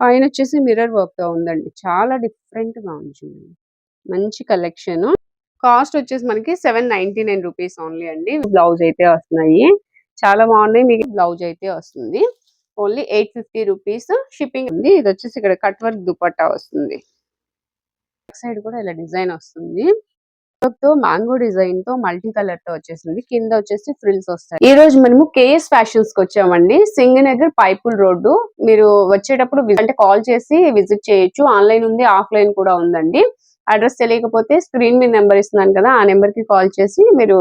పైన వచ్చేసి మిర్రర్ వర్క్తో ఉందండి. చాలా డిఫరెంట్గా ఉంది చూడండి మంచి కలెక్షన్. కాస్ట్ వచ్చేసి మనకి seven ninety nine rupees only అండి. బ్లౌజ్ అయితే వస్తున్నాయి. చాలా బాగున్నాయి. మీకు బ్లౌజ్ అయితే వస్తుంది. Only eight fifty rupees shipping ఉంది. ఇది వచ్చేసి ఇక్కడ కట్ వర్క్ దుపట్టా వస్తుంది. సైడ్ కూడా ఇలా డిజైన్ వస్తుంది. తో మ్యాంగో డిజైన్తో మల్టీ కలర్తో వచ్చేసింది. కింద వచ్చేసి ఫ్రిల్స్ వస్తాయి. ఈ రోజు మనము కేఎస్ ఫ్యాషన్స్కి వచ్చామండి. సింగనగర్ పైపుల్ రోడ్డు. మీరు వచ్చేటప్పుడు అంటే కాల్ చేసి విజిట్ చేయొచ్చు. ఆన్లైన్ ఉంది ఆఫ్లైన్ కూడా ఉందండి. అడ్రస్ తెలియకపోతే స్క్రీన్ మీద నెంబర్ ఇస్తున్నాను కదా ఆ నెంబర్కి కాల్ చేసి మీరు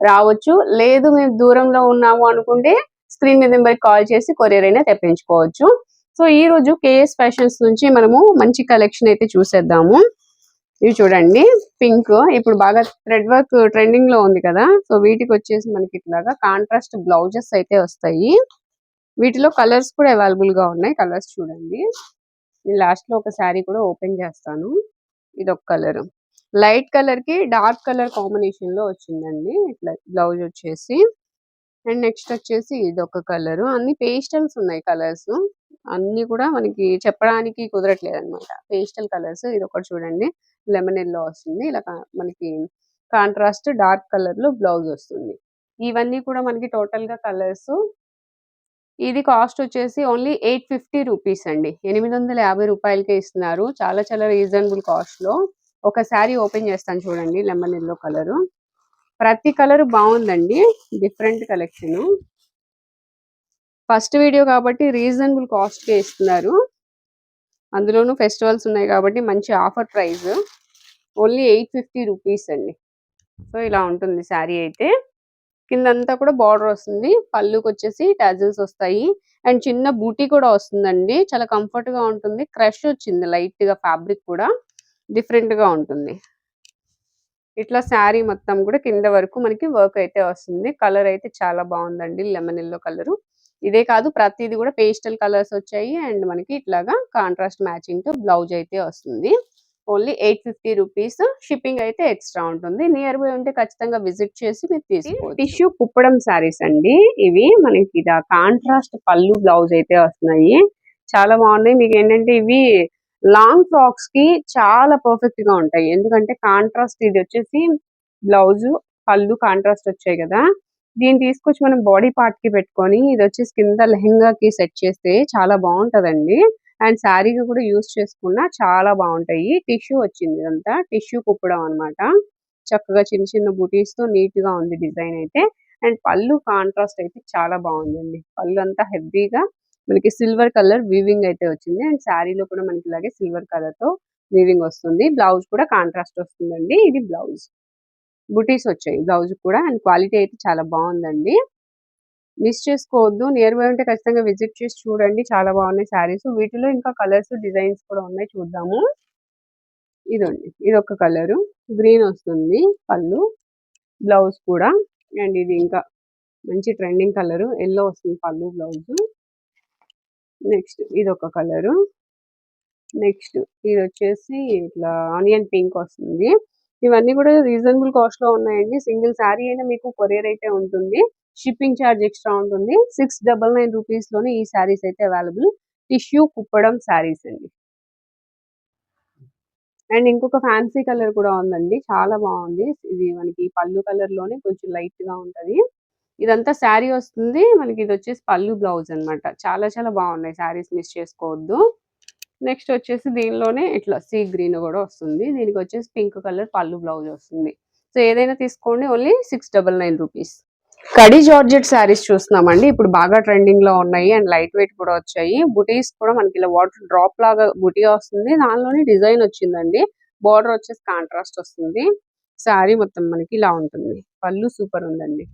రావచ్చు. లేదు మేము దూరంలో ఉన్నాము అనుకుంటే స్క్రీన్ మీద నెంబర్ కాల్ చేసి కొరియర్ అయినా తెప్పించుకోవచ్చు. సో ఈ రోజు కేఎస్ ఫ్యాషన్స్ నుంచి మనము మంచి కలెక్షన్ అయితే చూసేద్దాము. ఇవి చూడండి పింక్. ఇప్పుడు బాగా థ్రెడ్ వర్క్ ట్రెండింగ్లో ఉంది కదా సో వీటికి వచ్చేసి మనకి ఇట్లాగా కాంట్రాస్ట్ బ్లౌజెస్ అయితే వస్తాయి. వీటిలో కలర్స్ కూడా అవైలబుల్గా ఉన్నాయి కలర్స్ చూడండి. నేను లాస్ట్లో ఒక శారీ కూడా ఓపెన్ చేస్తాను ఇది ఒక కలర్. లైట్ కలర్కి డార్క్ కలర్ కాంబినేషన్లో వచ్చిందండి ఇట్లా బ్లౌజ్ వచ్చేసి. అండ్ నెక్స్ట్ వచ్చేసి ఇది ఒక కలర్ అన్ని పేస్టల్స్ ఉన్నాయి కలర్స్. అన్ని కూడా మనకి చెప్పడానికి కుదరట్లేదు అనమాట పేస్టల్ కలర్స్ ఇది ఒకటి చూడండి. లెమన్ ఎల్లో వస్తుంది. ఇలా మనకి కాంట్రాస్ట్ డార్క్ కలర్లో బ్లౌజ్ వస్తుంది. ఇవన్నీ కూడా మనకి టోటల్గా కలర్స్. ఇది కాస్ట్ వచ్చేసి ఓన్లీ ఎయిట్ ఫిఫ్టీ రూపీస్ అండి. ఎనిమిది వందల యాభై రూపాయలకే ఇస్తున్నారు. చాలా చాలా రీజనబుల్ కాస్ట్లో ఒక శారీ ఓపెన్ చేస్తాను చూడండి లెమన్ ఎల్లో కలర్. ప్రతి కలర్ బాగుందండి. Different collection. ఫస్ట్ వీడియో కాబట్టి రీజనబుల్ కాస్ట్కే ఇస్తున్నారు. అందులోనూ ఫెస్టివల్స్ ఉన్నాయి కాబట్టి మంచి offer price. Only eight fifty rupees అండి. సో ఇలా ఉంటుంది శారీ అయితే. కిందంతా కూడా బార్డర్ వస్తుంది. పళ్ళుకి వచ్చేసి టాజిల్స్ వస్తాయి. అండ్ చిన్న బూటీ కూడా వస్తుందండి. చాలా కంఫర్ట్గా ఉంటుంది. క్రష్ వచ్చింది లైట్గా ఫ్యాబ్రిక్ కూడా డిఫరెంట్గా ఉంటుంది. ఇట్లా శారీ మొత్తం కూడా కింద వరకు మనకి వర్క్ అయితే వస్తుంది. కలర్ అయితే చాలా బాగుందండి. Lemon yellow colour. ఇదే కాదు ప్రతిది కూడా పేస్టల్ కలర్స్ వచ్చాయి. అండ్ మనకి ఇట్లాగా కాంట్రాస్ట్ మ్యాచింగ్తో బ్లౌజ్ అయితే వస్తుంది. Only eight fifty rupees. Shipping అయితే ఎక్స్ట్రా ఉంటుంది. నియర్ బై ఉంటే ఖచ్చితంగా విజిట్ చేసి మీరు తీసుకోవచ్చు. టిష్యూ కుప్పడం శారీస్ అండి. ఇవి మనకి ఇది కాంట్రాస్ట్ పళ్ళు బ్లౌజ్ అయితే వస్తున్నాయి. చాలా బాగున్నాయి. మీకు ఏంటంటే ఇవి లాంగ్ ఫ్రాక్స్కి చాలా పర్ఫెక్ట్గా ఉంటాయి. ఎందుకంటే కాంట్రాస్ట్ ఇది వచ్చేసి బ్లౌజ్ పళ్ళు కాంట్రాస్ట్ వచ్చాయి కదా. దీన్ని తీసుకొచ్చి మనం బాడీ పార్ట్కి పెట్టుకొని ఇది వచ్చేసి కింద లెహంగా కి సెట్ చేస్తే చాలా బాగుంటదండి. అండ్ శారీకి కూడా యూస్ చేసుకున్నా చాలా బాగుంటాయి. టిష్యూ వచ్చింది ఇదంతా. టిష్యూ కుప్పడం అన్నమాట. చక్కగా చిన్న చిన్న బుటీస్తో నీట్గా ఉంది డిజైన్ అయితే. అండ్ పళ్ళు కాంట్రాస్ట్ అయితే చాలా బాగుందండి. పళ్ళు అంతా హెవీగా మనకి సిల్వర్ కలర్ వీవింగ్ అయితే వచ్చింది. అండ్ శారీలో కూడా మనకి ఇలాగే సిల్వర్ కలర్తో వీవింగ్ వస్తుంది. బ్లౌజ్ కూడా కాంట్రాస్ట్ వస్తుందండి. ఇది బ్లౌజ్ బుటీస్ వచ్చాయి. బ్లౌజ్ కూడా అండ్ క్వాలిటీ అయితే చాలా బాగుందండి. మిస్ చేసుకోవద్దు. నియర్ బై ఉంటే ఖచ్చితంగా విజిట్ చేసి చూడండి. చాలా బాగున్నాయి శారీస్. వీటిలో ఇంకా కలర్స్ డిజైన్స్ కూడా ఉన్నాయి. చూద్దాము. ఇదండి. ఇది ఒక కలర్. గ్రీన్ వస్తుంది పళ్ళు. బ్లౌజ్ కూడా. అండ్ ఇది ఇంకా మంచి ట్రెండింగ్ కలర్. ఎల్లో వస్తుంది పళ్ళు బ్లౌజ్. నెక్స్ట్ ఇది ఒక కలరు. నెక్స్ట్ ఇది వచ్చేసి ఇట్లా ఆనియన్ పింక్ వస్తుంది. ఇవన్నీ కూడా రీజనబుల్ కాస్ట్లో ఉన్నాయండి. సింగిల్ శారీ అయినా మీకు కొరియర్ అయితే ఉంటుంది. షిప్పింగ్ ఛార్జ్ ఎక్స్ట్రా ఉంటుంది. సిక్స్ డబల్ నైన్ రూపీస్లోనే ఈ శారీస్ అయితే అవైలబుల్. టిష్యూ కుప్పడం శారీస్ అండి. అండ్ ఇంకొక ఫ్యాన్సీ కలర్ కూడా ఉందండి. చాలా బాగుంది. ఇది మనకి పళ్ళు కలర్లోనే కొంచెం లైట్గా ఉంటది. ఇదంతా శారీ వస్తుంది. మనకి ఇది వచ్చేసి పళ్ళు బ్లౌజ్ అన్నమాట. చాలా చాలా బాగున్నాయి. శారీస్ మిస్ చేసుకోవద్దు. నెక్స్ట్ వచ్చేసి దీనిలోనే ఇట్లా సీ గ్రీన్ కూడా వస్తుంది. దీనికి వచ్చేసి పింక్ కలర్ పళ్ళు బ్లౌజ్ వస్తుంది. సో ఏదైనా తీసుకోండి. Only six double nine rupees. కడి జార్జెట్ శారీస్ చూస్తున్నామండి. ఇప్పుడు బాగా ట్రెండింగ్లో ఉన్నాయి. అండ్ లైట్ వెయిట్ కూడా వచ్చాయి. బుటీస్ కూడా మనకి ఇలా వాటర్ డ్రాప్ లాగా బుటీ వస్తుంది. దానిలోనే డిజైన్ వచ్చిందండి. బార్డర్ వచ్చేసి కాంట్రాస్ట్ వస్తుంది. శారీ మొత్తం మనకి ఇలా ఉంటుంది. పళ్ళు సూపర్ ఉందండి.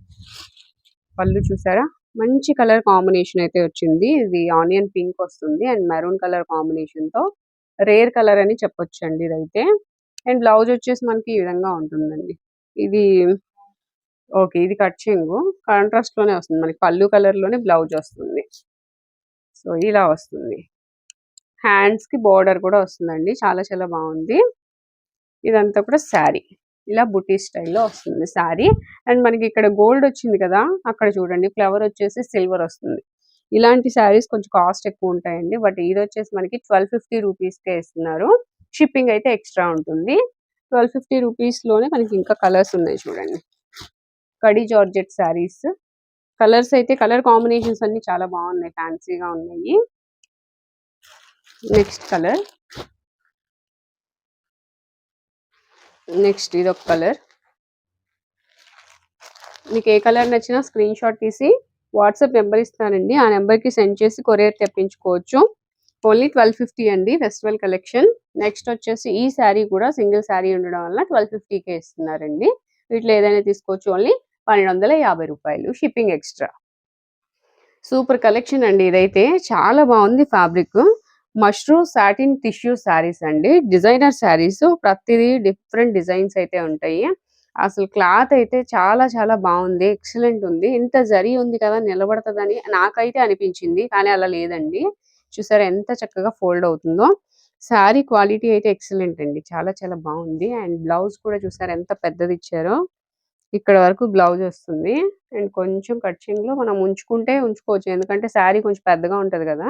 పళ్ళు చూసారా? మంచి కలర్ కాంబినేషన్ అయితే వచ్చింది. ఇది ఆనియన్ పింక్ వస్తుంది అండ్ మెరూన్ కలర్ కాంబినేషన్తో రేర్ కలర్ అని చెప్పొచ్చు అండి ఇదైతే. అండ్ బ్లౌజ్ వచ్చేసి మనకి ఈ విధంగా ఉంటుందండి. ఇది ఓకే ఇది కట్ చెంగు. కాంట్రాస్ట్లోనే వస్తుంది. మనకి పళ్ళు కలర్లోనే బ్లౌజ్ వస్తుంది. సో ఇలా వస్తుంది. హ్యాండ్స్కి బోర్డర్ కూడా వస్తుందండి. చాలా చాలా బాగుంది. ఇదంతా కూడా శారీ. ఇలా బుటీ స్టైల్లో వస్తుంది శారీ. అండ్ మనకి ఇక్కడ గోల్డ్ వచ్చింది కదా అక్కడ చూడండి ఫ్లవర్ వచ్చేసి సిల్వర్ వస్తుంది. ఇలాంటి శారీస్ కొంచెం కాస్ట్ ఎక్కువ ఉంటాయండి. బట్ ఇది వచ్చేసి మనకి ట్వెల్వ్ ఫిఫ్టీ రూపీస్కే ఇస్తున్నారు. షిప్పింగ్ అయితే ఎక్స్ట్రా ఉంటుంది. ట్వెల్వ్ ఫిఫ్టీ రూపీస్లోనే మనకి ఇంకా కలర్స్ ఉన్నాయి చూడండి. కడి జార్జెట్ శారీస్. కలర్స్ అయితే కలర్ కాంబినేషన్స్ అన్ని చాలా బాగున్నాయి ఫ్యాన్సీగా ఉన్నాయి. Next colour. నెక్స్ట్ ఇది ఒక కలర్. మీకు ఏ కలర్ నచ్చినా స్క్రీన్ షాట్ తీసి వాట్సాప్ నెంబర్ ఇస్తానండి ఆ నెంబర్కి సెండ్ చేసి కొరియర్ తెప్పించుకోవచ్చు. ఓన్లీ ట్వెల్వ్ ఫిఫ్టీ అండి ఫెస్టివల్ కలెక్షన్. నెక్స్ట్ వచ్చేసి ఈ శారీ కూడా సింగిల్ శారీ ఉండడం వల్ల ట్వెల్వ్ ఫిఫ్టీకే ఇస్తున్నారండి. వీటిలో ఏదైనా తీసుకోవచ్చు ఓన్లీ పన్నెండు వందల యాభై రూపాయలు షిప్పింగ్ ఎక్స్ట్రా. సూపర్ కలెక్షన్ అండి ఇదైతే. చాలా బాగుంది fabric. Mushroom satin tissue saris అండి. డిజైనర్ శారీస్ ప్రతిదీ డిఫరెంట్ డిజైన్స్ అయితే ఉంటాయి. అసలు క్లాత్ అయితే చాలా చాలా బాగుంది. ఎక్సలెంట్ ఉంది. ఇంత జరి ఉంది కదా నిలబడుతుందని నాకైతే అనిపించింది. కానీ అలా లేదండి. చూసారా ఎంత చక్కగా ఫోల్డ్ అవుతుందో. శారీ క్వాలిటీ అయితే ఎక్సలెంట్ అండి. చాలా చాలా బాగుంది. అండ్ బ్లౌజ్ కూడా చూసారా ఎంత పెద్దది ఇచ్చారో. ఇక్కడ వరకు బ్లౌజ్ వస్తుంది. అండ్ కొంచెం కట్చింగ్లో మనం ఉంచుకుంటే ఉంచుకోవచ్చు. ఎందుకంటే శారీ కొంచెం పెద్దగా ఉంటది కదా.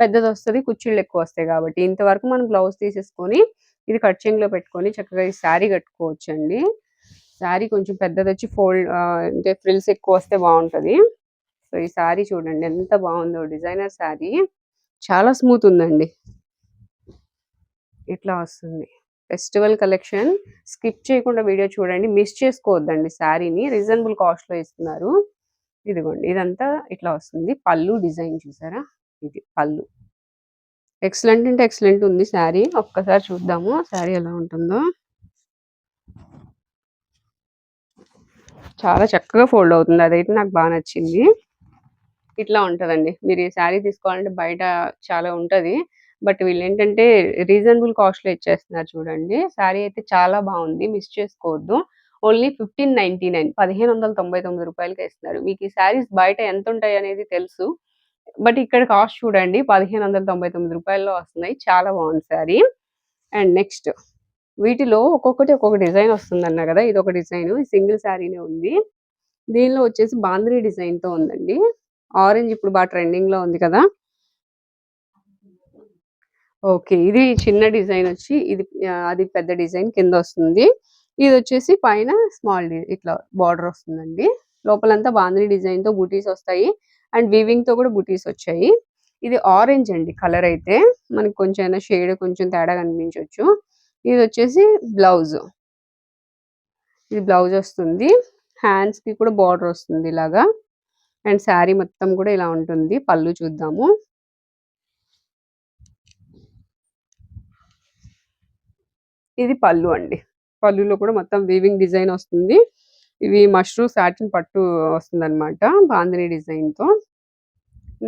పెద్దది వస్తుంది కుచ్చిళ్ళు ఎక్కువ వస్తాయి కాబట్టి. ఇంతవరకు మనం బ్లౌజ్ తీసేసుకొని ఇది కట్చింగ్లో పెట్టుకొని చక్కగా ఈ శారీ కట్టుకోవచ్చండి. శారీ కొంచెం పెద్దది వచ్చి ఫోల్డ్ అంటే ఫ్రిల్స్ ఎక్కువ వస్తే బాగుంటుంది సో ఈ శారీ చూడండి ఎంత బాగుందో డిజైనర్ శారీ. చాలా స్మూత్ ఉందండి ఇట్లా వస్తుంది? Festival collection. స్కిప్ చేయకుండా వీడియో చూడండి. మిస్ చేసుకోవద్దండి శారీని. రీజనబుల్ కాస్ట్లో ఇస్తున్నారు. ఇదిగోండి ఇదంతా ఇట్లా వస్తుంది. పళ్ళు డిజైన్ చూసారా? ఇది పళ్ళు. ఎక్సలెంట్ అంటే ఎక్సలెంట్ ఉంది శారీ. ఒక్కసారి చూద్దాము శారీ ఎలా ఉంటుందో. చాలా చక్కగా ఫోల్డ్ అవుతుంది. అదైతే నాకు బాగా నచ్చింది. ఇట్లా ఉంటదండి. మీరు ఈ శారీ తీసుకోవాలంటే బయట చాలా ఉంటది. బట్ వీళ్ళు ఏంటంటే రీజనబుల్ కాస్ట్లో ఇచ్చేస్తున్నారు చూడండి. శారీ అయితే చాలా బాగుంది. మిస్ చేసుకోవద్దు. Only fifteen ninety nine. పదిహేను వందల తొంభై తొమ్మిది రూపాయలకి ఇస్తున్నారు. మీకు ఈ శారీస్ బయట ఎంత ఉంటాయి అనేది తెలుసు. బట్ ఇక్కడ కాస్ట్ చూడండి పదిహేను వందల తొంభై తొమ్మిది రూపాయల్లో వస్తున్నాయి. చాలా బాగుంది శారీ. అండ్ నెక్స్ట్ వీటిలో ఒక్కొక్కటి ఒక్కొక్క డిజైన్ వస్తుంది అన్న కదా ఇది ఒక డిజైన్ సింగిల్ శారీనే ఉంది. దీనిలో వచ్చేసి బాంద్రీ డిజైన్తో ఉందండి. ఆరెంజ్ ఇప్పుడు బాగా ట్రెండింగ్లో ఉంది కదా. ఓకే ఇది చిన్న డిజైన్ వచ్చి ఇది అది పెద్ద డిజైన్ కింద వస్తుంది. ఇది వచ్చేసి పైన స్మాల్ ఇట్లా బార్డర్ వస్తుందండి. లోపలంతా బాంద్రీ డిజైన్తో బూటీస్ వస్తాయి. అండ్ వీవింగ్తో కూడా బుటీస్ వచ్చాయి. ఇది ఆరెంజ్ అండి కలర్ అయితే. మనకి కొంచెం షేడ్ కొంచెం తేడా కనిపించవచ్చు ఇది వచ్చేసి బ్లౌజ్ ఇది బ్లౌజ్ వస్తుంది. హ్యాండ్స్కి కూడా బార్డర్ వస్తుంది ఇలాగా. అండ్ శారీ మొత్తం కూడా ఇలా ఉంటుంది. పళ్ళు చూద్దాము. ఇది పళ్ళు అండి. పళ్ళులో కూడా మొత్తం వీవింగ్ డిజైన్ వస్తుంది. ఇవి మష్రూమ్ సాటిన్ పట్టు వస్తుంది అనమాట బాందిని డిజైన్తో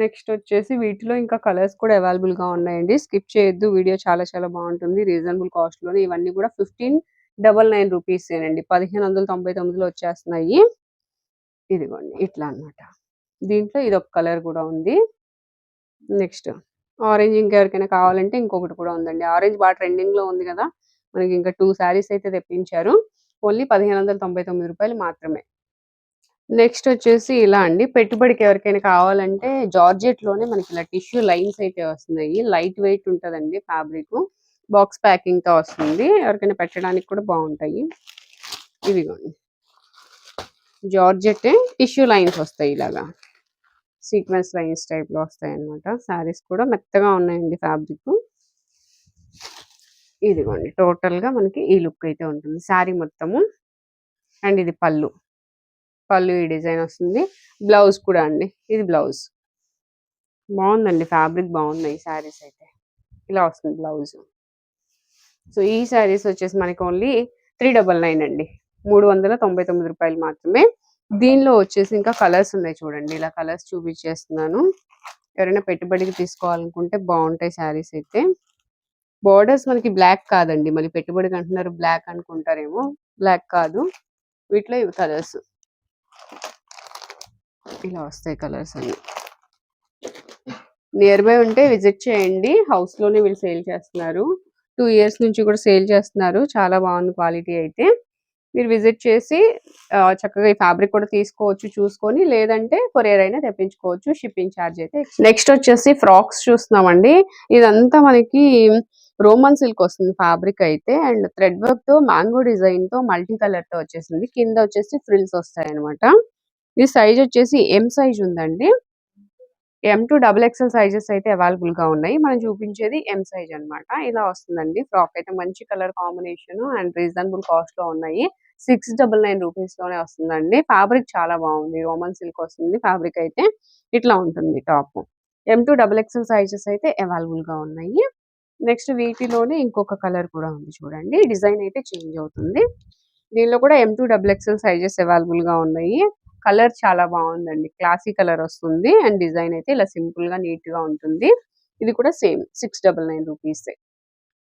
నెక్స్ట్ వచ్చేసి వీటిలో ఇంకా కలర్స్ కూడా అవైలబుల్గా ఉన్నాయండి. స్కిప్ చేయొద్దు వీడియో చాలా చాలా బాగుంటుంది. రీజనబుల్ కాస్ట్లోనే ఇవన్నీ కూడా ఫిఫ్టీన్ డబల్ నైన్ రూపీస్ ఏనండి పదిహేను వందల తొంభై తొమ్మిదిలో వచ్చేస్తున్నాయి. ఇదిగోండి ఇట్లా అన్నమాట. దీంట్లో ఇది ఒక కలర్ కూడా ఉంది. నెక్స్ట్ ఆరెంజ్ ఇంకెవరికైనా కావాలంటే ఇంకొకటి కూడా ఉందండి. ఆరెంజ్ బాగా ట్రెండింగ్లో ఉంది కదా మనకి ఇంకా టూ శారీస్ అయితే తెప్పించారు. ఓన్లీ పదిహేను వందల తొంభై తొమ్మిది రూపాయలు మాత్రమే. నెక్స్ట్ వచ్చేసి ఇలా అండి. పెట్టుబడికి ఎవరికైనా కావాలంటే జార్జెట్లోనే మనకి ఇలా టిష్యూ లైన్స్ అయితే వస్తున్నాయి. లైట్ వెయిట్ ఉంటుందండి ఫ్యాబ్రిక్. బాక్స్ ప్యాకింగ్తో వస్తుంది. ఎవరికైనా పెట్టడానికి కూడా బాగుంటాయి. ఇదిగోండి. జార్జెట్ టిష్యూ లైన్స్ వస్తాయి ఇలాగా. సీక్వెన్స్ లైన్స్ టైప్లో వస్తాయి అన్నమాట శారీస్ కూడా మెత్తగా ఉన్నాయండి ఫ్యాబ్రిక్. ఇదిగోండి. టోటల్గా మనకి ఈ లుక్ అయితే ఉంటుంది. శారీ మొత్తము అండ్ ఇది పళ్ళు. పళ్ళు ఈ డిజైన్ వస్తుంది. బ్లౌజ్ కూడా అండి. ఇది బ్లౌజ్. బాగుందండి. ఫ్యాబ్రిక్ బాగున్నాయి శారీస్ అయితే. ఇలా వస్తుంది బ్లౌజ్. సో ఈ శారీస్ వచ్చేసి మనకి ఓన్లీ త్రీ డబల్ నైన్ అండి. మూడు వందల తొంభై తొమ్మిది రూపాయలు మాత్రమే. దీనిలో వచ్చేసి ఇంకా కలర్స్ ఉన్నాయి చూడండి. ఇలా కలర్స్ చూపించేస్తున్నాను. ఎవరైనా పెట్టుబడికి తీసుకోవాలనుకుంటే బాగుంటాయి శారీస్ అయితే. బోర్డర్స్ మనకి బ్లాక్ కాదండి. మళ్ళీ పెట్టుబడికి అంటున్నారు బ్లాక్ అనుకుంటారేమో. బ్లాక్ కాదు. వీటిలో ఇవి కలర్స్. ఇలా వస్తాయి కలర్స్ అన్ని. నియర్ బై ఉంటే విజిట్ చేయండి. హౌస్లోనే వీళ్ళు సేల్ చేస్తున్నారు. టూ ఇయర్స్ నుంచి కూడా సేల్ చేస్తున్నారు. చాలా బాగుంది క్వాలిటీ అయితే. మీరు విజిట్ చేసి చక్కగా ఈ ఫ్యాబ్రిక్ కూడా తీసుకోవచ్చు చూసుకొని లేదంటే కొరియర్ అయినా తెప్పించుకోవచ్చు షిప్పింగ్ ఛార్జ్ అయితే. నెక్స్ట్ వచ్చేసి ఫ్రాక్స్ చూస్తున్నామండి. ఇదంతా మనకి రోమన్ సిల్క్ వస్తుంది ఫ్యాబ్రిక్ అయితే అండ్ థ్రెడ్ వర్క్తో మ్యాంగో డిజైన్తో మల్టీ కలర్తో వచ్చేసింది. కింద వచ్చేసి ఫ్రిల్స్ వస్తాయి అనమాట ఈ సైజ్ వచ్చేసి ఎం సైజ్ ఉందండి. M to double XL sizes అయితే అవైలబుల్గా ఉన్నాయి. మనం చూపించేది ఎం సైజ్ అన్నమాట. ఇలా వస్తుందండి. ఫ్రాక్ అయితే మంచి కలర్ కాంబినేషన్ అండ్ రీజనబుల్ కాస్ట్లో ఉన్నాయి. సిక్స్ డబల్ నైన్ రూపీస్లోనే వస్తుందండి. ఫ్యాబ్రిక్ చాలా బాగుంది. రోమన్ సిల్క్ వస్తుంది ఫ్యాబ్రిక్ అయితే. ఇట్లా ఉంటుంది top. M to double XL sizes అయితే అవైలబుల్గా ఉన్నాయి. నెక్స్ట్ వీటిలోనే ఇంకొక కలర్ కూడా ఉంది చూడండి. డిజైన్ అయితే చేంజ్ అవుతుంది. దీనిలో కూడా M to double XL sizes అవైలబుల్గా ఉన్నాయి. కలర్ చాలా బాగుందండి. క్లాసీ కలర్ వస్తుంది అండ్ డిజైన్ అయితే ఇలా సింపుల్గా నీట్గా ఉంటుంది. ఇది కూడా same six double nine rupees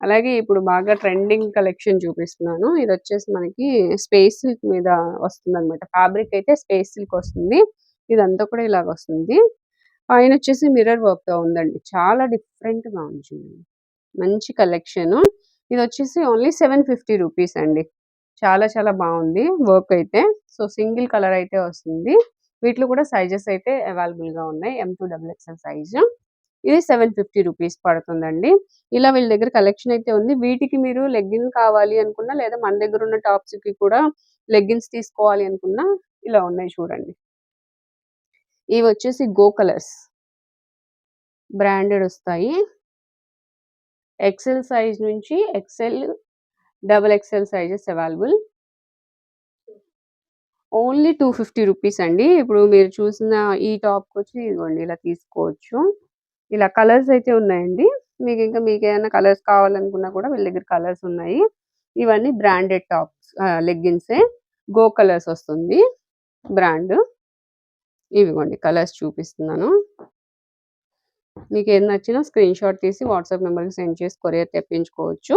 అలాగే ఇప్పుడు బాగా ట్రెండింగ్ కలెక్షన్ చూపిస్తున్నాను. ఇది వచ్చేసి మనకి స్పేస్ సిల్క్ మీద వస్తుంది అనమాట ఫ్యాబ్రిక్ అయితే స్పేస్ సిల్క్ వస్తుంది. ఇదంతా కూడా ఇలాగ వస్తుంది. పైన వచ్చేసి మిర్రర్ వర్క్తో ఉందండి. చాలా డిఫరెంట్గా ఉంది చూడండి. మంచి కలెక్షన్. ఇది వచ్చేసి ఓన్లీ సెవెన్ ఫిఫ్టీ రూపీస్ అండి. చాలా చాలా బాగుంది వర్క్ అయితే. సో సింగిల్ కలర్ అయితే వస్తుంది. వీటిలో కూడా సైజెస్ అయితే అవైలబుల్గా ఉన్నాయి M to double XL size. ఇది సెవెన్ ఫిఫ్టీ రూపీస్ పడుతుందండి. ఇలా వీళ్ళ దగ్గర కలెక్షన్ అయితే ఉంది. వీటికి మీరు లెగ్గిన్ కావాలి అనుకున్నా లేదా మన దగ్గర ఉన్న టాప్స్కి కూడా లెగ్గిన్స్ తీసుకోవాలి అనుకున్నా ఇలా ఉన్నాయి చూడండి. ఇవి వచ్చేసి గో కలర్స్. బ్రాండెడ్ వస్తాయి. ఎక్సెల్ సైజ్ నుంచి XL double XL sizes available only two fifty rupees అండి. ఇప్పుడు మీరు చూసిన ఈ టాప్కి వచ్చి ఇదిగోండి ఇలా తీసుకోవచ్చు. ఇలా కలర్స్ అయితే ఉన్నాయండి. మీకు ఇంకా మీకు ఏమైనా కలర్స్ కావాలనుకున్నా కూడా వీళ్ళ దగ్గర కలర్స్ ఉన్నాయి. ఇవన్నీ బ్రాండెడ్ టాప్స్ లెగ్గిన్సే గో కలర్స్ వస్తుంది. బ్రాండ్ ఇవిగోండి కలర్స్ చూపిస్తున్నాను. మీకు ఏది నచ్చినా స్క్రీన్ షాట్ తీసి వాట్సాప్ నెంబర్కి సెండ్ చేసి కొరియర్ తెప్పించుకోవచ్చు.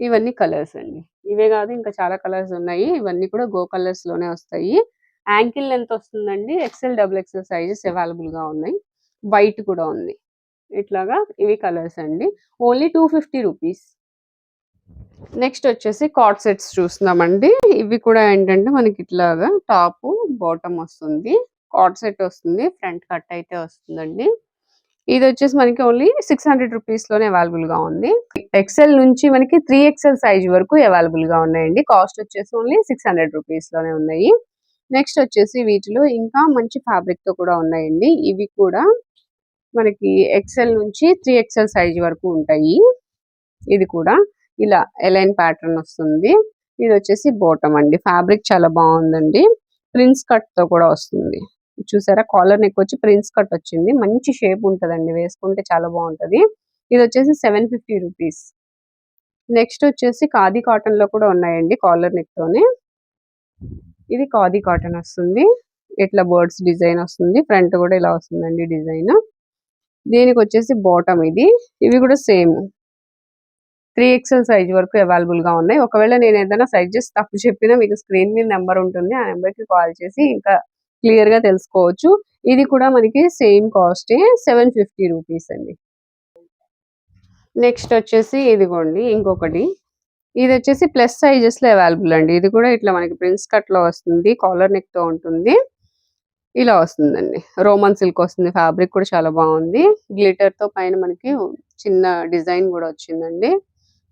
ఇవన్నీ కలర్స్ అండి. ఇవే కాదు ఇంకా చాలా కలర్స్ ఉన్నాయి. ఇవన్నీ కూడా గో కలర్స్లోనే వస్తాయి. యాంకిల్ లెంత్ వస్తుందండి. ఎక్సెల్ డబుల్ ఎక్సెల్ సైజెస్ అవైలబుల్గా ఉన్నాయి. వైట్ కూడా ఉంది. ఇట్లాగా ఇవి కలర్స్ అండి. Only two fifty rupees. Next వచ్చేసి కార్డ్ సెట్స్ చూస్తున్నామండి. ఇవి కూడా ఏంటంటే మనకి ఇట్లాగా టాప్ బాటమ్ వస్తుంది. కార్డ్ సెట్ వస్తుంది. ఫ్రంట్ కట్ అయితే వస్తుందండి. ఇది వచ్చేసి మనకి ఓన్లీ సిక్స్ హండ్రెడ్ రూపీస్లోనే అవైలబుల్గా ఉంది. ఎక్సెల్ నుంచి మనకి త్రీ ఎక్సెల్ సైజ్ వరకు అవైలబుల్గా ఉన్నాయండి. కాస్ట్ వచ్చేసి ఓన్లీ సిక్స్ హండ్రెడ్ రూపీస్లోనే ఉన్నాయి. నెక్స్ట్ వచ్చేసి వీటిలో ఇంకా మంచి ఫ్యాబ్రిక్తో కూడా ఉన్నాయండి. ఇవి కూడా మనకి ఎక్సెల్ నుంచి త్రీ ఎక్సెల్ సైజ్ వరకు ఉంటాయి. ఇది కూడా ఇలా ఎలైన్ ప్యాటర్న్ వస్తుంది. ఇది వచ్చేసి బోటం అండి. ఫ్యాబ్రిక్ చాలా బాగుందండి. ప్రిన్స్ కట్తో కూడా వస్తుంది. చూసారా? కాలర్ నెక్ వచ్చి ప్రిన్స్ కట్ వచ్చింది. మంచి షేప్ ఉంటదండి. వేసుకుంటే చాలా బాగుంటది. ఇది వచ్చేసి సెవెన్ ఫిఫ్టీ రూపీస్ నెక్స్ట్ వచ్చేసి ఖాదీ కాటన్లో కూడా ఉన్నాయండి కాలర్ నెక్ తోనే. ఇది ఖాదీ కాటన్ వస్తుంది. ఇట్లా బర్డ్స్ డిజైన్ వస్తుంది. ఫ్రంట్ కూడా ఇలా వస్తుందండి డిజైన్ దీనికి వచ్చేసి బాటమ్ ఇది. ఇవి కూడా సేమ్ త్రీ ఎక్స్ఎల్ సైజ్ వరకు అవైలబుల్గా ఉన్నాయి. ఒకవేళ నేను ఏదైనా సైజెస్ తప్పు చెప్పినా మీకు స్క్రీన్ మీద నెంబర్ ఉంటుంది. ఆ నెంబర్కి కాల్ చేసి ఇంకా క్లియర్గా తెలుసుకోవచ్చు. ఇది కూడా మనకి same cost seven fifty rupees అండి. నెక్స్ట్ వచ్చేసి ఇదిగోండి ఇంకొకటి. ఇది వచ్చేసి ప్లస్ సైజెస్లో అవైలబుల్ అండి. ఇది కూడా ఇట్లా మనకి ప్రిన్స్ కట్లో వస్తుంది కాలర్ నెక్తో ఉంటుంది. ఇలా వస్తుందండి. రోమన్ సిల్క్ వస్తుంది ఫ్యాబ్రిక్ కూడా చాలా బాగుంది. గ్లిటర్తో పైన మనకి చిన్న డిజైన్ కూడా వచ్చిందండి.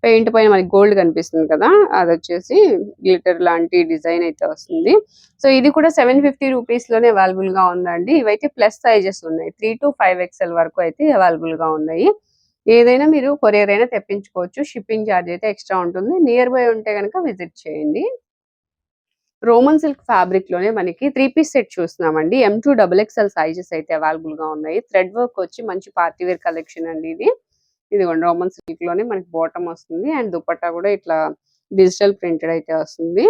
పెయింట్ పైన మనకి గోల్డ్ కనిపిస్తుంది కదా అది వచ్చేసి గ్లిటర్ లాంటి డిజైన్ అయితే వస్తుంది. సో ఇది కూడా సెవెన్ ఫిఫ్టీ రూపీస్లోనే అవైలబుల్గా ఉందండి. ఇవైతే ప్లస్ సైజెస్ ఉన్నాయి. త్రీ టు ఫైవ్ ఎక్స్ఎల్ వరకు అయితే అవైలబుల్గా ఉన్నాయి. ఏదైనా మీరు కొరియర్ అయినా తెప్పించుకోవచ్చు. షిప్పింగ్ ఛార్జ్ అయితే ఎక్స్ట్రా ఉంటుంది. నియర్ బై ఉంటే కనుక విజిట్ చేయండి. రోమన్ సిల్క్ ఫ్యాబ్రిక్లోనే మనకి త్రీ పీస్ సెట్ చూస్తున్నామండి. M to double XL sizes అయితే అవైలబుల్గా ఉన్నాయి. థ్రెడ్ వర్క్ వచ్చి మంచి పార్టీవేర్ కలెక్షన్ అండి ఇది. ఇదిగోండి రోమన్ సిల్క్లోనే మనకి బాటమ్ వస్తుంది. అండ్ దుపట్టా కూడా ఇట్లా డిజిటల్ ప్రింటెడ్ అయితే వస్తుంది.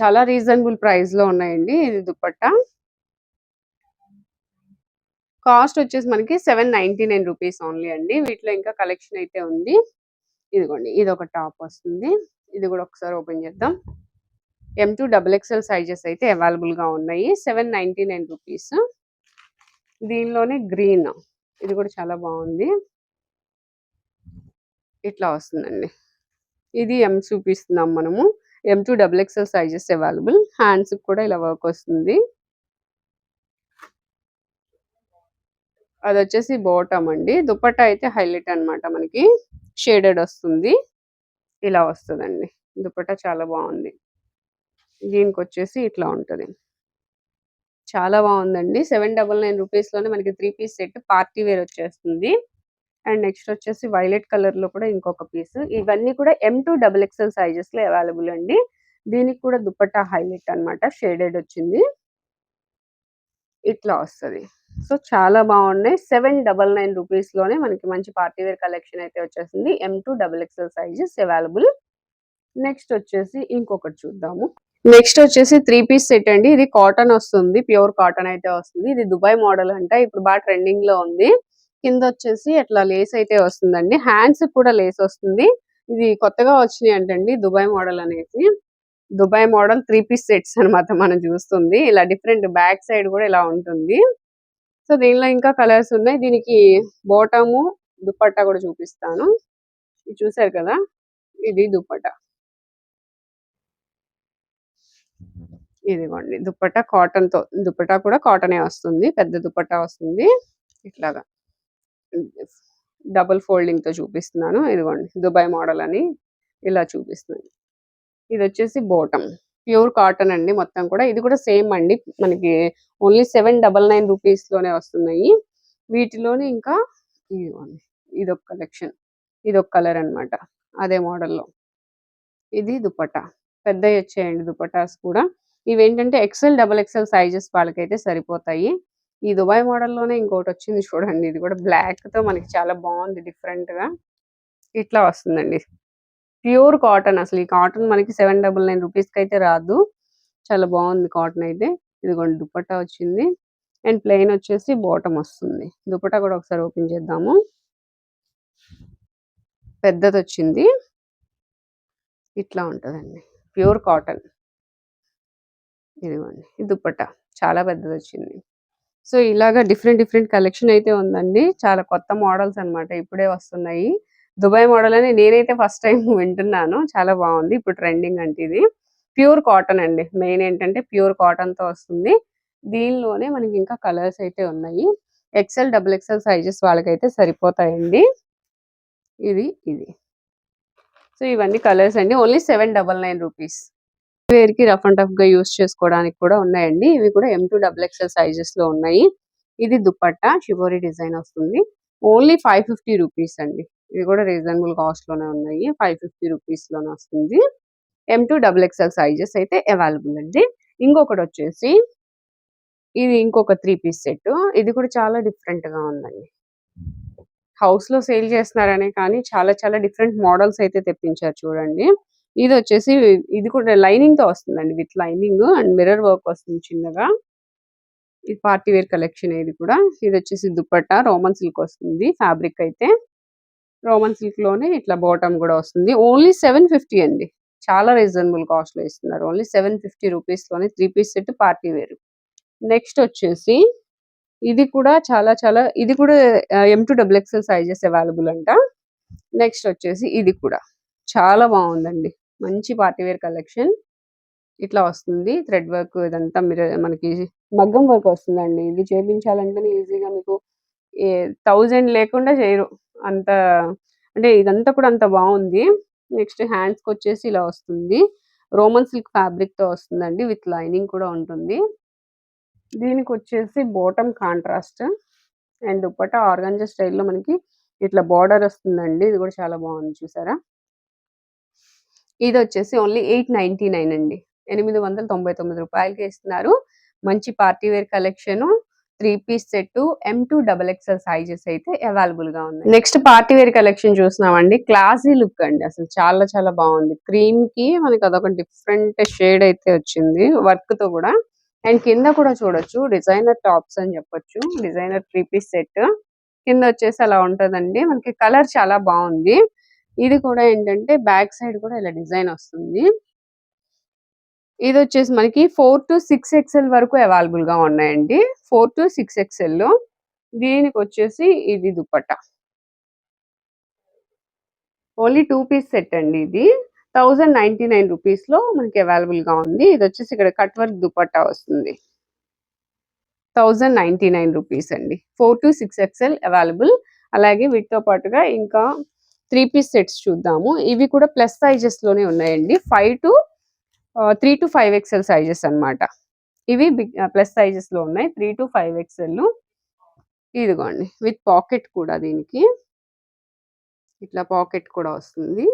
చాలా రీజనబుల్ ప్రైస్లో ఉన్నాయండి ఇది దుపట్టా. కాస్ట్ వచ్చేసి మనకి seven ninety nine rupees only అండి. వీటిలో ఇంకా కలెక్షన్ అయితే ఉంది. ఇదిగోండి ఇది ఒక టాప్ వస్తుంది. ఇది కూడా ఒకసారి ఓపెన్ చేద్దాం. M to double XL sizes అయితే అవైలబుల్గా ఉన్నాయి. సెవెన్ నైన్టీ నైన్ రూపీస్ దీనిలోనే గ్రీన్ ఇది కూడా చాలా బాగుంది. ఇట్లా వస్తుందండి. ఇది ఎం చూపిస్తున్నాం మనము. M to double XL sizes available hands కూడా ఇలా వర్క్ వస్తుంది. అది వచ్చేసి బాటమ్ అండి. దుపట్టా అయితే హైలైట్ అన్నమాట మనకి. షేడెడ్ వస్తుంది. ఇలా వస్తుందండి. దుపట్టా చాలా బాగుంది. దీనికి వచ్చేసి ఇట్లా ఉంటుంది. చాలా బాగుందండి. సెవెన్ డబల్ నైన్ రూపీస్లోనే మనకి three piece set party wear వచ్చేస్తుంది. అండ్ నెక్స్ట్ వచ్చేసి వైలెట్ కలర్లో కూడా ఇంకొక పీస్. ఇవన్నీ కూడా ఎం టూ డబుల్ ఎక్స్ఎల్ సైజెస్లో అవైలబుల్ అండి. దీనికి కూడా దుపట్టా హైలైట్ అన్నమాట. షేడెడ్ వచ్చింది. ఇట్లా వస్తుంది. సో చాలా బాగున్నాయి. సెవెన్ డబల్ నైన్ రూపీస్లోనే మనకి మంచి పార్టీ వేర్ కలెక్షన్ అయితే వచ్చేసింది. M to double XL sizes available. Next వచ్చేసి ఇంకొకటి చూద్దాము. నెక్స్ట్ వచ్చేసి త్రీ పీస్ సెట్ అండి. ఇది కాటన్ వస్తుంది. ప్యూర్ కాటన్ అయితే వస్తుంది. ఇది దుబాయ్ మోడల్ అంట. ఇప్పుడు బాగా ట్రెండింగ్లో ఉంది. కింద వచ్చేసి అట్లా లేస్ అయితే వస్తుందండి. హ్యాండ్స్ కూడా లేస్ వస్తుంది. ఇది కొత్తగా వచ్చినాయి అంటండి దుబాయ్ మోడల్ అనేసి. Dubai model three piece sets అనమాట మనం చూస్తుంది. ఇలా డిఫరెంట్ బ్యాక్ సైడ్ కూడా ఇలా ఉంటుంది. సో దీనిలో ఇంకా కలర్స్ ఉన్నాయి. దీనికి బోటము దుపట్టా కూడా చూపిస్తాను. ఇది చూసారు కదా? ఇది దుపట్టా. ఇదిగోండి. దుపట్టా కాటన్తో దుపట్టా కూడా కాటనే వస్తుంది. పెద్ద దుపట్టా వస్తుంది. ఇట్లాగా. డబుల్ ఫోల్డింగ్తో చూపిస్తున్నాను. ఇదిగోండి. దుబాయ్ మోడల్ అని ఇలా చూపిస్తుంది ఇది వచ్చేసి బోటం ప్యూర్ కాటన్ అండి మొత్తం కూడా. ఇది కూడా సేమ్ అండి. మనకి ఓన్లీ సెవెన్ డబల్ నైన్ రూపీస్లోనే వస్తున్నాయి. వీటిలోనే ఇంకా ఇదిగోండి. ఇది ఒక కలెక్షన్. ఇది ఒక కలర్ అన్నమాట. అదే మోడల్లో. ఇది దుపట్టా పెద్దవి వచ్చాయండి దుపటాస్ కూడా. ఇవేంటంటే ఎక్సెల్ డబల్ ఎక్సెల్ సైజెస్ వాళ్ళకైతే సరిపోతాయి. ఈ దుబాయ్ మోడల్లోనే ఇంకోటి వచ్చింది చూడండి. ఇది కూడా బ్లాక్తో మనకి చాలా బాగుంది డిఫరెంట్గా. ఇట్లా వస్తుందండి. ప్యూర్ కాటన్ అసలు ఈ కాటన్ మనకి సెవెన్ డబల్ నైన్ రూపీస్కి అయితే రాదు. చాలా బాగుంది కాటన్ అయితే. ఇదిగోండి దుపట్టా వచ్చింది. అండ్ ప్లెయిన్ వచ్చేసి బాటమ్ వస్తుంది. దుపట్టా కూడా ఒకసారి ఓపెన్ చేద్దాము. పెద్దది వచ్చింది ఇట్లా ఉంటుందండి. ప్యూర్ కాటన్ ఇదిగోండి. ఇది దుప్పట చాలా పెద్దది వచ్చింది సో ఇలాగా డిఫరెంట్ డిఫరెంట్ కలెక్షన్ అయితే ఉందండి. చాలా కొత్త మోడల్స్ అన్నమాట ఇప్పుడే వస్తున్నాయి. దుబాయ్ మోడల్ అని నేనైతే ఫస్ట్ టైం వింటున్నాను. చాలా బాగుంది. ఇప్పుడు ట్రెండింగ్ అంటే ఇది. ప్యూర్ కాటన్ అండి. మెయిన్ ఏంటంటే ప్యూర్ కాటన్తో వస్తుంది. దీనిలోనే మనకి ఇంకా కలర్స్ అయితే ఉన్నాయి. ఎక్సెల్ డబుల్ ఎక్సెల్ సైజెస్ వాళ్ళకైతే సరిపోతాయండి. ఇది ఇది. సో ఇవన్నీ కలర్స్ అండి. Only seven double nine rupees. వేర్కి రఫ్ అండ్ టఫ్గా యూస్ చేసుకోవడానికి కూడా ఉన్నాయండి. ఇవి కూడా ఎం టూ డబుల్ ఎక్స్ఎల్ సైజెస్లో ఉన్నాయి. ఇది దుపట్టా షిబోరి డిజైన్ వస్తుంది. ఓన్లీ ఫైవ్ ఫిఫ్టీ రూపీస్ అండి. ఇది కూడా రీజనబుల్ కాస్ట్లోనే ఉన్నాయి. ఫైవ్ ఫిఫ్టీ రూపీస్లోనే వస్తుంది. M to double XL sizes అయితే అవైలబుల్ అండి. ఇంకొకటి వచ్చేసి ఇది ఇంకొక త్రీ పీస్ సెట్ ఇది కూడా చాలా డిఫరెంట్గా ఉందండి. హౌస్లో సేల్ చేస్తున్నారనే కానీ చాలా చాలా డిఫరెంట్ మోడల్స్ అయితే తెప్పించారు చూడండి. ఇది వచ్చేసి ఇది కూడా లైనింగ్తో వస్తుందండి with lining and mirror work వస్తుంది చిన్నగా. ఇది పార్టీ వేర్ కలెక్షన్ ఇది కూడా. ఇది వచ్చేసి దుప్పట్టా రోమన్ సిల్క్ వస్తుంది ఫ్యాబ్రిక్ అయితే. రోమన్ సిల్క్లోనే ఇట్లా బాటమ్ కూడా వస్తుంది. ఓన్లీ సెవెన్ ఫిఫ్టీ అండి. చాలా రీజనబుల్ కాస్ట్లో ఇస్తున్నారు. Only seven fifty రూపీస్లోనే three piece set party wear. Next వచ్చేసి ఇది కూడా చాలా చాలా ఇది కూడా M to double XL sizes available అంట. నెక్స్ట్ వచ్చేసి ఇది కూడా. చాలా బాగుందండి. మంచి పార్టీవేర్ కలెక్షన్. ఇట్లా వస్తుంది. థ్రెడ్ వర్క్ ఇదంతా మీరు మనకి మగ్గం వర్క్ వస్తుందండి. ఇది చేపించాలంటే ఈజీగా మీకు థౌజండ్ లేకుండా చేయరు. అంత అంటే ఇదంతా కూడా అంత బాగుంది. నెక్స్ట్ హ్యాండ్స్కి వచ్చేసి ఇలా వస్తుంది. రోమన్ సిల్క్ ఫ్యాబ్రిక్తో వస్తుందండి. విత్ లైనింగ్ కూడా ఉంటుంది. దీనికి వచ్చేసి bottom contrast and dupatta organza స్టైల్లో మనకి ఇట్లా బార్డర్ వస్తుందండి. ఇది కూడా చాలా బాగుంది. చూసారా? ఇది వచ్చేసి ఓన్లీ ఎయిట్ నైన్టీ నైన్ అండి. ఎనిమిది వందల తొంభై తొమ్మిది రూపాయలకి ఇస్తున్నారు. మంచి party wear collection three piece set M to double XL sizes అయితే అవైలబుల్గా ఉంది నెక్స్ట్ పార్టీ వేర్ కలెక్షన్ చూసినామండి క్లాసీ లుక్ అండి అసలు చాలా చాలా బాగుంది. క్రీమ్కి మనకి అదొక డిఫరెంట్ షేడ్ అయితే వచ్చింది వర్క్తో కూడా. అండ్ కింద కూడా చూడొచ్చు. డిజైనర్ టాప్స్ అని చెప్పొచ్చు. Designer three piece set. కింద వచ్చేసి అలా ఉంటదండి. మనకి కలర్ చాలా బాగుంది. ఇది కూడా ఏంటంటే బ్యాక్ సైడ్ కూడా ఇలా డిజైన్ వస్తుంది. ఇది వచ్చేసి మనకి ఫోర్ టు సిక్స్ ఎక్స్ఎల్ వరకు అవైలబుల్గా ఉన్నాయండి. ఫోర్ టు సిక్స్ ఎక్స్ఎల్లో దీనికి వచ్చేసి ఇది dupatta. Only two piece set అండి ఇది. థౌజండ్ నైన్టీ నైన్ రూపీస్లో మనకి అవైలబుల్గా ఉంది. ఇది వచ్చేసి ఇక్కడ కట్ వర్క్ దుపట్టా వస్తుంది. థౌజండ్ నైన్టీ నైన్ రూపీస్ అండి. Four to six XL available. అలాగే వీటితో పాటుగా ఇంకా త్రీ పీస్ సెట్స్ చూద్దాము. ఇవి కూడా ప్లస్ సైజెస్లోనే ఉన్నాయండి. Five to three to five XL sizes అన్నమాట. ఇవి బిగ్ ప్లస్ సైజెస్లో ఉన్నాయి. త్రీ టు ఫైవ్ ఎక్సెల్ ఇదిగోండి. విత్ పాకెట్ కూడా దీనికి. ఇట్లా పాకెట్ కూడా వస్తుంది.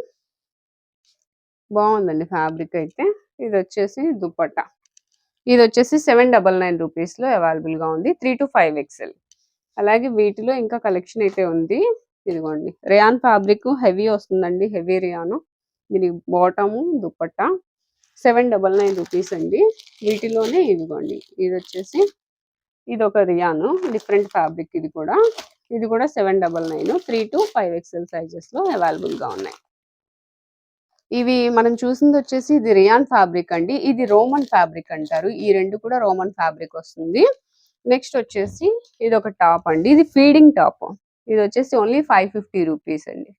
బాగుందండి ఫ్యాబ్రిక్ అయితే. ఇది వచ్చేసి దుప్పట్టా ఇది వచ్చేసి సెవెన్ డబల్ నైన్ రూపీస్లో అవైలబుల్గా ఉంది. త్రీ టు ఫైవ్ ఎక్సెల్ అలాగే వీటిలో ఇంకా కలెక్షన్ అయితే ఉంది. ఇదిగోండి. రియాన్ ఫ్యాబ్రిక్ హెవీ వస్తుందండి. Heavy rayon. దీని bottom dupatta. Seven double nine rupees అండి. వీటిలోనే ఇదిగోండి. ఇది వచ్చేసి ఇది ఒక రియాను. డిఫరెంట్ ఫ్యాబ్రిక్ ఇది కూడా. ఇది కూడా seven double nine three to five XL సైజెస్లో అవైలబుల్గా ఉన్నాయి. ఇవి మనం చూసింది వచ్చేసి ఇది రియాన్ ఫ్యాబ్రిక్ అండి. ఇది రోమన్ ఫ్యాబ్రిక్ అంటారు. ఈ రెండు కూడా రోమన్ ఫ్యాబ్రిక్ వస్తుంది. నెక్స్ట్ వచ్చేసి ఇది ఒక టాప్ అండి. ఇది ఫీడింగ్ టాప్ ఇది వచ్చేసి ఓన్లీ ఫైవ్ ఫిఫ్టీ రూపీస్ అండి.